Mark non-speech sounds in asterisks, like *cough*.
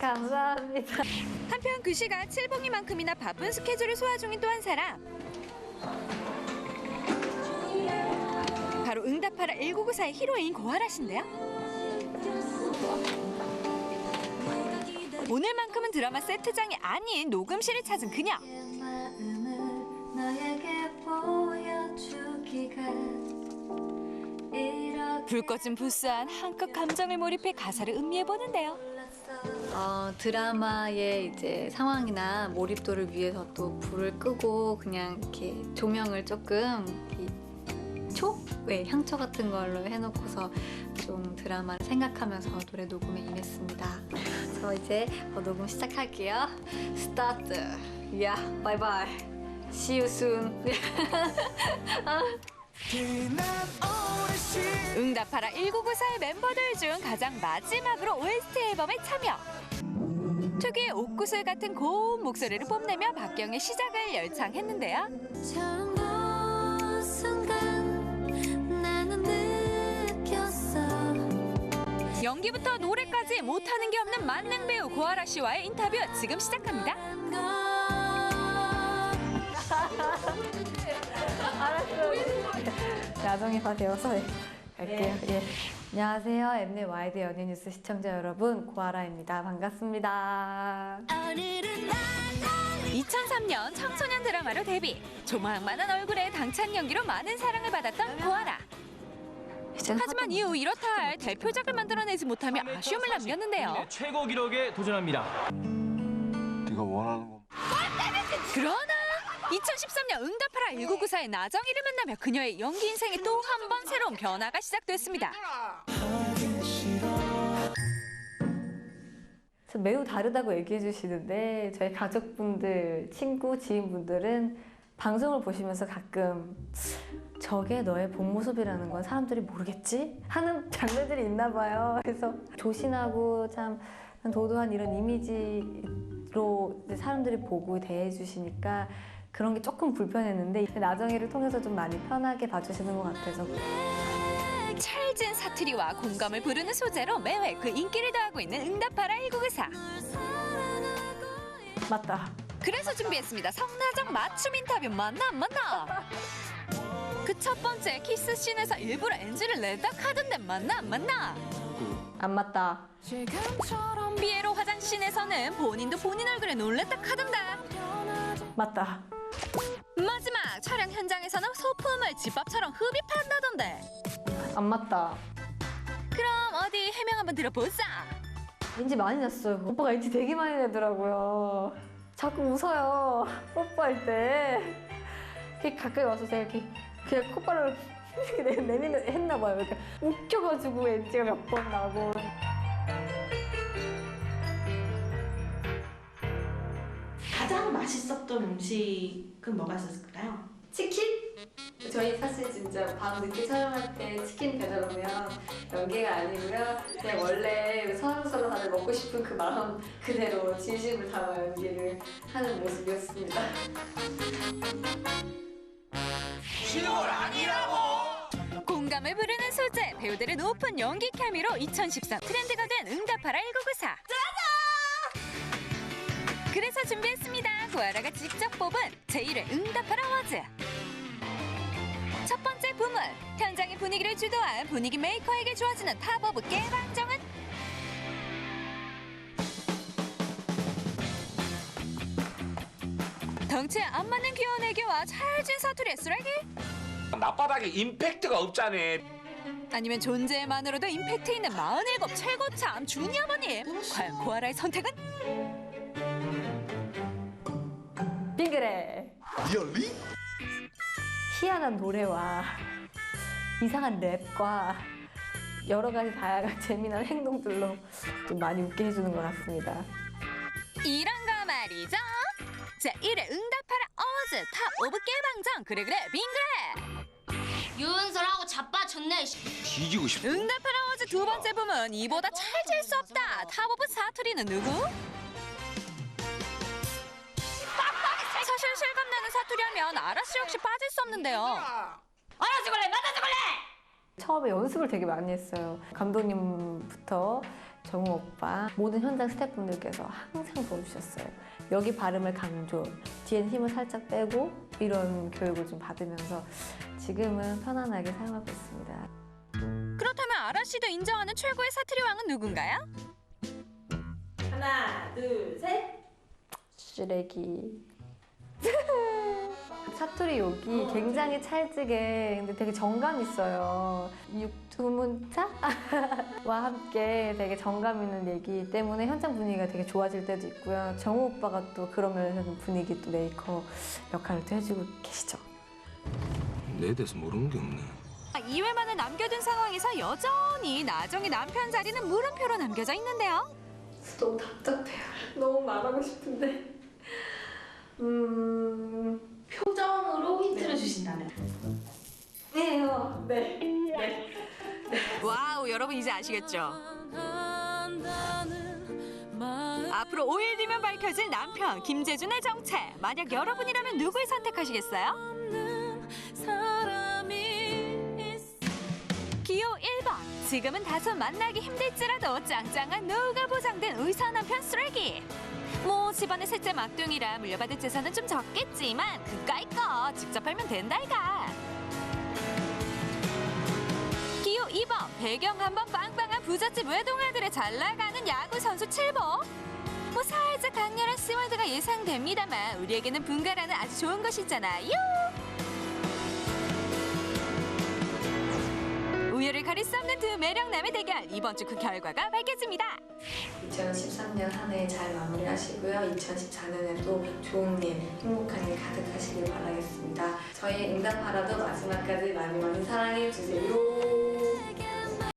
감사합니다. 한편 그 시간 칠봉이만큼이나 바쁜 스케줄을 소화 중인 또 한 사람. 바로 응답하라 1994의 히로인 고하라 씨인데요. 오늘만큼은 드라마 세트장이 아닌 녹음실을 찾은 그녀. 불 꺼진 부스 안 한껏 감정을 몰입해 가사를 음미해 보는데요. 어, 드라마의 이제 상황이나 몰입도를 위해서 또 불을 끄고 그냥 이렇게 조명을 조금 이 초? 네, 향초 같은 걸로 해놓고서 좀 드라마를 생각하면서 노래 녹음에 임했습니다. 저 이제 어, 녹음 시작할게요. 스타트. 야, 바이바이. See you soon. *laughs* 응답하라 1994의 멤버들 중 가장 마지막으로 OST 앨범에 참여. 특유의 옥구슬 같은 고운 목소리를 뽐내며 박경의 시작을 열창했는데요. 연기부터 노래까지 못하는 게 없는 만능 배우 고아라 씨와의 인터뷰 지금 시작합니다. *laughs* 야동이가 되어서 네, 갈게요. 예. 안녕하세요. 엠넷 와이드 연예 뉴스 시청자 여러분, 고아라입니다. 반갑습니다. 2003년 청소년 드라마로 데뷔. 조망만한 얼굴에 당찬 연기로 많은 사랑을 받았던 고아라. 하지만 이후 이렇다 할 대표작을 만들어내지 못하며 아쉬움을 남겼는데요. 최고 기록에 도전합니다. 네가 원하는 건 그러나 2013년 응답하라 1994의 나정이를 만나며 그녀의 연기 인생에 또 한 번 새로운 변화가 시작됐습니다. 매우 다르다고 얘기해 주시는데 저희 가족분들, 친구, 지인분들은 방송을 보시면서 가끔 저게 너의 본 모습이라는 건 사람들이 모르겠지? 하는 장면들이 있나 봐요. 그래서 조신하고 참 도도한 이런 이미지로 사람들이 보고 대해 주시니까 그런 게 조금 불편했는데 나정이를 통해서 좀 많이 편하게 봐주시는 것 같아서 찰진 사투리와 공감을 부르는 소재로 매회 그 인기를 더하고 있는 응답하라 1994. 맞다. 그래서 준비했습니다. 성나정 맞춤 인터뷰 만나 만나. 그 첫 번째 키스 씬에서 일부러 NG를 내다 카던데 만나 만나. 안 맞다. 피에로 화장 씬에서는 본인도 본인 얼굴에 놀랬다 카던다. 맞다. 현장에서는 소품을 집밥처럼 흡입한다던데. 안 맞다. 그럼 어디 해명 한번 들어보자. 왠지 많이 냈어요. 오빠가 왠지 되게 많이 내더라고요. 자꾸 웃어요. 뽀뽀할 때. 이렇게 가까이 와서 제가 이렇게 그냥 콧발을 이렇게 내- 내미는 했나 봐요. 이렇게 웃겨가지고 왠지가 몇 번 나고. 가장 맛있었던 음식은 뭐가 있었을까요? 저희 사실 진짜 밤 늦게 촬영할 때 치킨 배달 오면 연기가 아니고요. 그냥 원래 서로서로 다들 먹고 싶은 그 마음 그대로 진심을 담아 연기를 하는 모습이었습니다. 공감을 부르는 소재, 배우들의 높은 연기 케미로 2014 트렌드가 된 응답하라 1994. 그래서 준비했습니다. 고아라가 직접 뽑은 제1회 응답하라 워즈. 첫 번째 부문, 현장의 분위기를 주도한 분위기 메이커에게 주어지는 탑 오브 깨방정은 덩치에 안 맞는 귀여운 애교와 찰진 사투리의 쓰레기? 낮바닥에 임팩트가 없잖아. 아니면 존재만으로도 임팩트 있는 47 최고참 주니어머님 과연 고아라의 선택은? 빙그레! 리얼리? 희한한 노래와 이상한 랩과 여러 가지 다양한 *laughs* 재미난 행동들로 좀 많이 웃게 해주는 것 같습니다. 이런 거 말이죠. 자 1회 응답하라. 어즈 탑 오브 깨방정. 그래 그래. 빙그레. 유은설하고 자빠졌네 뒤지고 싶어. 응답하라 어즈. 두 번째 부문. 이보다 찰질 수 없다. 탑 오브 사투리는 누구? 사투리하면 아라씨 역시 빠질 수 없는데요 알아 죽을래 만나 죽을래 처음에 연습을 되게 많이 했어요. 감독님부터 정우 오빠, 모든 현장 스태프분들께서 항상 도와주셨어요. 여기 발음을 강조, 뒤엔 힘을 살짝 빼고 이런 교육을 좀 받으면서 지금은 편안하게 사용하고 있습니다. 그렇다면 아라 씨도 인정하는 최고의 사투리 왕은 누군가요? 하나, 둘, 셋. 쓰레기. *laughs* 사투리 욕이 굉장히 찰지게 근데 되게 정감 있어요. 육두문자와 *laughs* 함께 되게 정감 있는 얘기 때문에 현장 분위기가 되게 좋아질 때도 있고요. 정우 오빠가 또 그런 면에서 좀 분위기 또 메이커 역할을 또 해주고 계시죠. 내 대해서 모르는 게 없네. 2회 만에 남겨둔 상황에서 여전히 나정의 남편 자리는 물음표로 남겨져 있는데요. 너무 답답해요. *laughs* 너무 말하고 싶은데. 음. 표정으로 힌트를 주신다면. 네요. 네. 와우 여러분 이제 아시겠죠? 앞으로 5일 뒤면 밝혀질 남편 김재준의 정체 만약 여러분이라면 누굴 선택하시겠어요? 기호 1번 지금은 다소 만나기 힘들지라도 짱짱한 노후가 보장된 의사 남편 쓰레기 뭐 집안의 셋째 막둥이라 물려받을 재산은 좀 적겠지만 그까이 거 직접 팔면 된다이가. 기호 2번 배경 한번 빵빵한 부잣집 외동아들의 잘나가는 야구 선수 7보. 뭐 살짝 강렬한 스월드가 예상됩니다만 우리에게는 분가라는 아주 좋은 것이 있잖아요 우열을 가릴 수 없는 두 매력남의 대결 이번 주 그 결과가 밝혀집니다 2013년 한 해 잘 마무리하시고요. 2014년에도 좋은 일, 행복한 일 가득하시길 바라겠습니다. 저희 응답하라도 마지막까지 많이 많이 사랑해 주세요.